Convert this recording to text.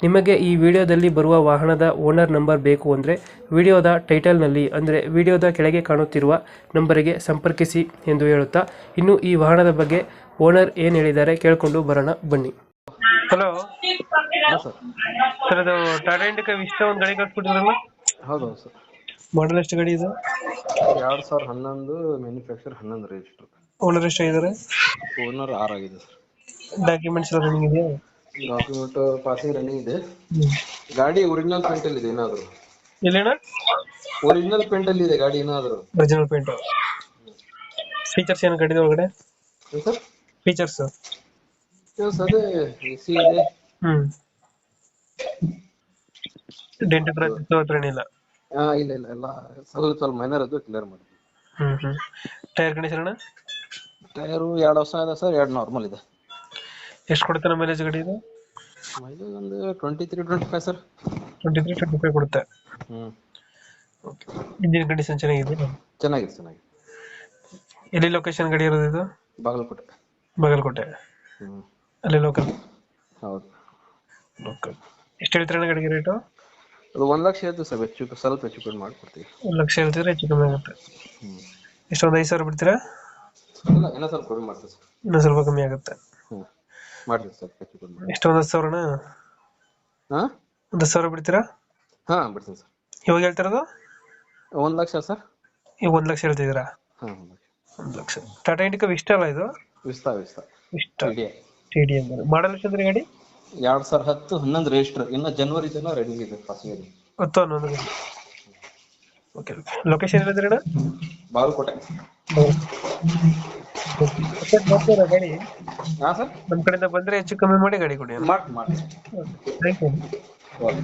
ನಿಮಗೆ ಈ ವಿಡಿಯೋದಲ್ಲಿ ಬರುವ ವಾಹನದ ಓನರ್ ನಂಬರ್ ಬೇಕು ಅಂದರೆ ವಿಡಿಯೋದ ಟೈಟಲ್ನಲ್ಲಿ ಅಂದರೆ ವಿಡಿಯೋದ ಕೆಳಗೆ ಕಾಣುತ್ತಿರುವ ನಂಬರಿಗೆ ಸಂಪರ್ಕಿಸಿ ಎಂದು ಹೇಳುತ್ತಾ ಇನ್ನು ಈ ವಾಹನದ ಬಗ್ಗೆ ಓನರ್ ಏನು ಹೇಳಿದ್ದಾರೆ ಕೇಳಿಕೊಂಡು ಬರೋಣ ಬನ್ನಿ. ಹಲೋ. ಹಾಂ ಸರ್. ಸರ್ ಅದು ಟಾಟಾ ಇಂಡಿಕಾ ಇಷ್ಟ ಒಂದು ಗಾಡಿ ಹೌದು ಸರ್. ಮಾಡಲ್ ಎಷ್ಟು ಗಾಡಿ ಇದು? ಎರಡು ಸಾವಿರ ಹನ್ನೊಂದು ಮ್ಯಾನುಫ್ಯಾಕ್ಚರ್ ಹನ್ನೊಂದು ರಿಜಿಸ್ಟರ್ ಓನರ್ ಎಷ್ಟಾಗಿದ್ದಾರೆ ಓನರ್ ಆರಾಗಿದೆ ಸರ್. ಡಾಕ್ಯುಮೆಂಟ್ಸ್ ಎಲ್ಲ ರನ್ನಿಂಗ್ ಇದೆಯಾ ಡಾಕ್ಯುಮೆಂಟ್ ಪಾಸಿಂಗ್ ರನ್ನಿಂಗ್ ಇದೆ. ಗಾಡಿ ಒರಿಜಿನಲ್ ಪೇಂಟ್ ಅಲ್ಲಿ ಇದೆ ಏನಾದ್ರು? ಇಲ್ಲೇಣ ಒರಿಜಿನಲ್ ಪೇಂಟ್ ಅಲ್ಲಿ ಇದೆ ಗಾಡಿ ಏನಾದ್ರು? ಒರಿಜಿನಲ್ ಪೇಂಟ್ ಫೀಚರ್ಸ್ ಏನು ಕಟ್ಟಿದೆ ಒಳಗಡೆ? ಸರ್? ಫೀಚರ್ಸ್ ಅದೇ ಎ ಸಿ ಇದೆ. ಹ್ಮ್. ಡೆಂಟ್ ಹತ್ರ ಏನಿಲ್ಲ. ಹಾ ಇಲ್ಲ ಇಲ್ಲ ಎಲ್ಲ ಸ್ವಲ್ಪ ಸ್ವಲ್ಪ ಮೈನರ್ ಅದು ಕ್ಲಿಯರ್ ಮಾಡಿ ಹ್ಮ್ ಹ್ಮ್. ಟೈರ್ ಕಂಡೀಷನ್ ಅಣ್ಣ? ಟೈರು ಎರಡು ವರ್ಷ ಇದೆ ಸರ್ ಎರಡು ನಾರ್ಮಲ್ ಇದೆ. ಎಷ್ಟು ಕೊಡ್ತಾನೆ ಮೈಲೇಜ್ ಗಾಡಿ ಇದು? ಮೈಲೇಜ್ ಒಂದು twenty three twenty five sir twenty three twenty five ಕೊಡುತ್ತೆ. ಹ್ಮ್. ಇಂಜಿನ್ ಕಂಡೀಷನ್ ಚೆನ್ನಾಗಿದೆ ಚೆನ್ನಾಗಿದೆ ಚೆನ್ನಾಗಿದೆ. ಎಲ್ಲಿ ಲೊಕೇಶನ್ ಗಾಡಿ ಇರೋದು ಇದು? ಬಾಗಲಕೋಟೆ. ಬಾಗಲಕೋಟೆ. ಹ್ಮ್. ಅಲ್ಲಿ ಲೋಕಲ್ ಹೌದು. ಲೋಕಲ್ ಎಷ್ಟು ಹೇಳ್ತೀರಣ್ಣ ಗಾಡಿಗೆ ರೇಟು ಅದು ಒಂದ್ ಲಕ್ಷ ಹೇಳ್ತೀವಿ ಸರ್ ಹೆಚ್ಚು ಸ್ವಲ್ಪ ಹೆಚ್ಚು ಕಡಿಮೆ ಮಾಡ್ಕೊಡ್ತೀವಿ. ಒಂದು ಲಕ್ಷ ಹೇಳ್ತೀರಾ ಹೆಚ್ಚು ಕಮ್ಮಿ ಆಗುತ್ತೆ. ಹ್ಮ್. ಎಷ್ಟು ಒಂದು ಐದು ಸಾವಿರ ಬಿಡ್ತೀರಾ? ಇಲ್ಲ ಎಲ್ಲ ಸ್ವಲ್ಪ ಕಡಿಮೆ ಮಾಡ್ತೀವಿ ಸರ್ ಇನ್ನೂ ಸ್ವಲ್ಪ ಕಮ್ಮಿ ಆಗುತ್ತೆ. ಹ್ಮ್. ಮಾಡ್ತೀವಿ ಸರ್ ಹೆಚ್ಚು ಕಡಿಮೆ ಮಾಡಿ ಎಷ್ಟು ಒಂದು ಹತ್ತು ಸಾವಿರನ? ಹಾ? ಒಂದು ಹತ್ತು ಸಾವಿರ ಬಿಡ್ತೀರಾ? ಹಾ ಬಿಡ್ತೀನಿ ಸರ್. ಇವಾಗ ಹೇಳ್ತಿರೋದು? ಒಂದ್ ಲಕ್ಷ ಸರ್. ಈಗ ಒಂದು ಲಕ್ಷ ಹೇಳ್ತಿದ್ದೀರಾ? ಹ್ಮ್ ಒಂದ್ ಲಕ್ಷ. ಒಂದು ಲಕ್ಷ. ಟಾಟಾ ಇಂಡಿಕಾ ಇಷ್ಟ ಅಲ್ಲ ಇದು? ವಿಸ್ತಾ ವಿಸ್ತಾ ಇಷ್ಟ ಟಿಡಿ ಟಿ ಡಿ ಅಂದ್ರೆ ಮಾಡಲ್ ಎಷ್ಟಂದ್ರೆ ಗಾಡಿ? ಎರಡ್ ಸಾವಿರ ಹತ್ತು ಹನ್ನೊಂದು ರಿಜಿಸ್ಟರ್ ಇನ್ನು ಜನವರಿ ತನಕ ರೆಡಿ ಇದೆ ಪಾಸಿಂಗ್ ಹತ್ತು ಹನ್ನೊಂದು ಓಕೆ ಲೊಕೇಶನ್ ಹೇಳಿದ್ರೆ ಅಣ್ಣ? ಬಾಗಲಕೋಟೆ. ಗಾಡಿ? ಹಾ ಸರ್? ನಮ್ಮ ಕಡೆಯಿಂದ ಬಂದ್ರೆ ಹೆಚ್ಚು ಕಮ್ಮಿ ಮಾಡಿ ಗಾಡಿ ಕೊಡಿ. ಮಾಡಿ ಮಾಡಿ ಥ್ಯಾಂಕ್ ಯು ಓಕೆ